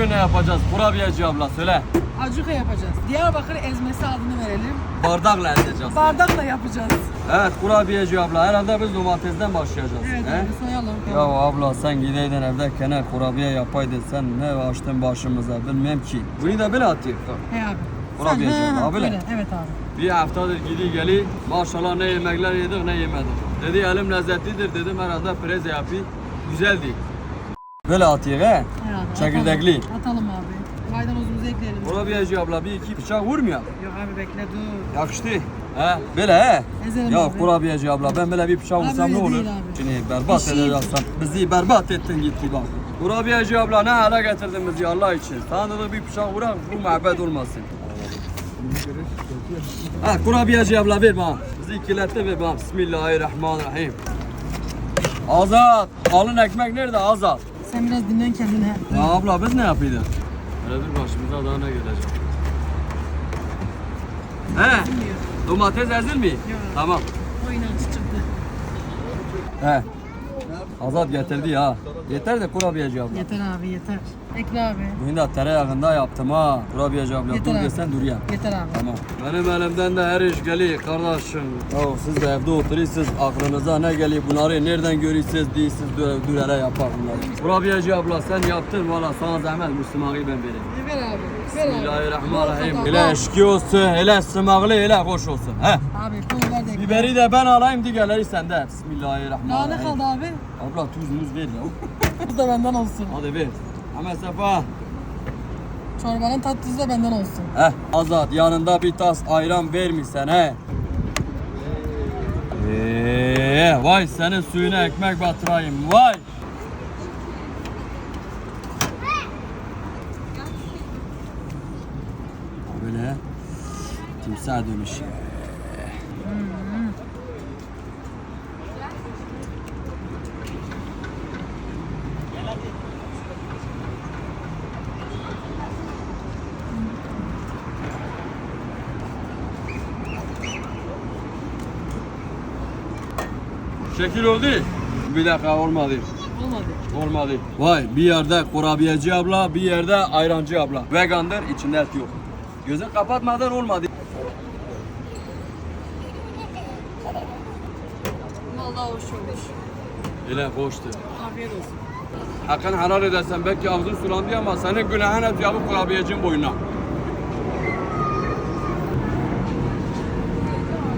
Bugün ne yapacağız? Kurabiyeci abla söyle. Acuka yapacağız. Diyarbakır ezmesi adını verelim. Bardakla edeceğiz. Bardakla yapacağız. Evet kurabiyeci abla herhalde biz domatesden başlayacağız. Evet He? abi soyalım. Ya abla sen gideydin evde kene kurabiye yapaydın sen ne açtın başımıza bilmem ki. Bunu da böyle atayım. He abi. Kurabiye Sen- öyle, Evet abi. Bir haftadır gidi geli maşallah ne yemekler yedik ne yemedik. Dedi elim lezzetlidir dedim herhalde preze yapayım. Güzeldi. Böyle atayım he. He abi. Çekirdekli. Atalım, atalım abi. Maydanozumuzu ekleyelim. Kurabiyeci abla bir iki bıçak vurmuyor. Yok abi bekle dur. Yakıştı. He böyle he. Ezelim Ya abi. kurabiyeci abla ben böyle bir bıçak vursam ne olur? abi. Seni berbat Bir şey- edeceksin. Bizi berbat ettin gitti bak. Kurabiyeci abla ne hale getirdin bizi Allah için. Sana da bir bıçak vurak bu muhabbet olmasın. Ha kurabiyeci abla ver bana. Bizi ikiletti ver bana. Bismillahirrahmanirrahim. Azat. Alın ekmek nerede Azat? Sen biraz dinlen kendine. Ya abla biz ne yapıyorduk? Hele dur başımıza daha ne gelecek? He? Domates ezil mi? Tamam. O inanç çıktı. He. Azat getirdi ya. Yeter de kurabiyeci abla. Yeter abi yeter. Ekle abi. Bugün de tereyağında yaptım ha. Kurabiyeci abla Yeter dur abi. dur ya. Yeter abi. Tamam. Benim elimden de her iş geliyor kardeşim. Ya siz de evde oturuyorsunuz aklınıza ne geliyor bunları nereden görüyorsunuz değilsiniz dü- dürere yapar bunları. Kurabiyeci abla sen yaptın valla sana zahmet Müslümanı ben vereyim. Ver abi. Ver abi. Bismillahirrahmanirrahim. Hele eşki olsun, hele sımağlı, hele hoş olsun. He. Abi pul ver de ekle. Biberi de ben alayım diğerleri sende. Daha ne Bismillahirrahmanirrahim. kaldı abi? Abla tuz muz ver ya. Tuz da benden olsun. Hadi ver. Hemen sefa. Çorbanın tat tuzu da benden olsun. Heh Azat yanında bir tas ayran vermişsen he. Eee, vay senin suyuna ekmek batırayım vay. Böyle timsah dönüş. Şekil oldu. Bir dakika olmadı. Olmadı. Olmadı. Vay bir yerde kurabiyeci abla, bir yerde ayrancı abla. Vegandır, içinde et yok. Gözün kapatmadan olmadı. Vallahi hoş olmuş. Öyle hoştu. Afiyet olsun. Hakkını helal edersen belki ağzın sulandı ama senin günahın et ya bu kurabiyecinin boynuna.